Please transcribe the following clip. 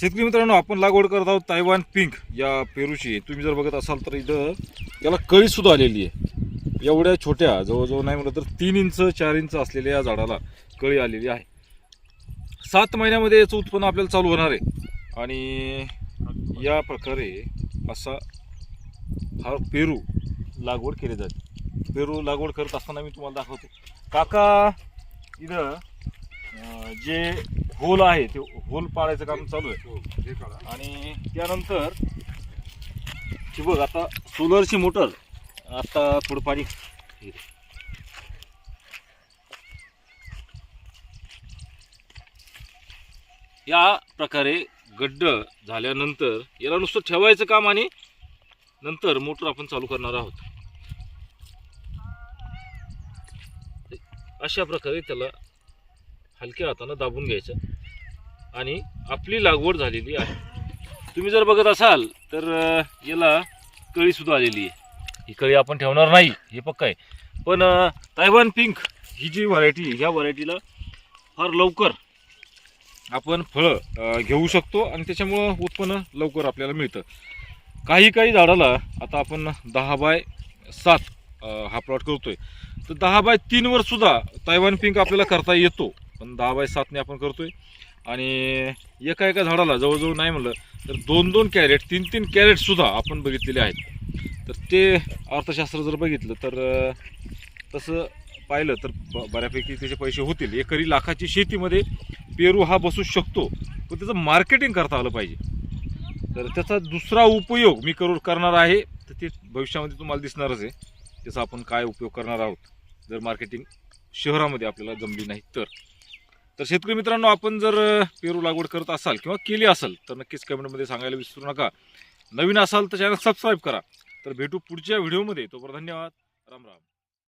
शेतकरी मित्रांनो आपण लागवड करत आहोत तायवान पिंक या पेरूची. तुम्ही जर बघत असाल तर इथं याला कळीसुद्धा आलेली आहे. एवढ्या छोट्या जवळजवळ नाही म्हटलं तर तीन इंच चार इंच असलेल्या या झाडाला कळी आलेली आहे. सात महिन्यामध्ये याचं उत्पन्न आपल्याला चालू होणार आहे. आणि या प्रकारे असा हा पेरू लागवड केली जाते. पेरू लागवड करत असताना मी तुम्हाला दाखवतो. काका इथं अं, जे होल आहे ते होल पाडायचं काम चालू आहे. आणि त्यानंतर ही बघ आता सोलरची मोटर आता थोडं पाणी. या प्रकारे गड्ड झाल्यानंतर याला नुसतं ठेवायचं काम आणि नंतर मोटर आपण चालू करणार आहोत. अशा प्रकारे त्याला हलक्या हातानं दाबून घ्यायचं. आणि आपली लागवड झालेली आहे. तुम्ही जर बघत असाल तर याला कळीसुद्धा आलेली आहे. ही कळी आपण ठेवणार नाही हे पक्का आहे. पण तायवान पिंक ही जी व्हरायटी ह्या व्हरायटीला फार लवकर आपण फळं घेऊ शकतो आणि त्याच्यामुळं उत्पन्न लवकर आपल्याला मिळतं. काही काही झाडाला आता आपण दहा बाय सात हा प्लॉट करतोय. तर दहा बाय तीनवर सुद्धा तायवान पिंक आपल्याला करता येतो. पण दहा बाय सातने आपण करतोय. आणि एका एका झाडाला जवळजवळ नाही म्हणलं तर दोन दोन कॅरेट तीन तीन कॅरेटसुद्धा आपण बघितलेले आहेत. तर ते अर्थशास्त्र जर बघितलं तर तसं पाहिलं तर ब- बऱ्यापैकी त्याचे पैसे होतील. एकरी लाखाची शेतीमध्ये पेरू हा बसू शकतो पण त्याचं मार्केटिंग करता आलं पाहिजे. तर त्याचा दुसरा उपयोग मी करू करणार आहे तर ते भविष्यामध्ये तुम्हाला दिसणारच आहे त्याचा आपण काय उपयोग करणार आहोत जर मार्केटिंग शहरामध्ये आपल्याला जमली नाही तर. तर शेतकरी मित्रांनो आपण जर पेरू लागवड करत असाल किंवा केली असेल तर नक्कीच कमेंटमध्ये सांगायला विसरू नका. नवीन असाल तर चॅनल सबस्क्राईब करा. तर भेटू पुढच्या व्हिडिओमध्ये. तोपर्यंत धन्यवाद. राम राम.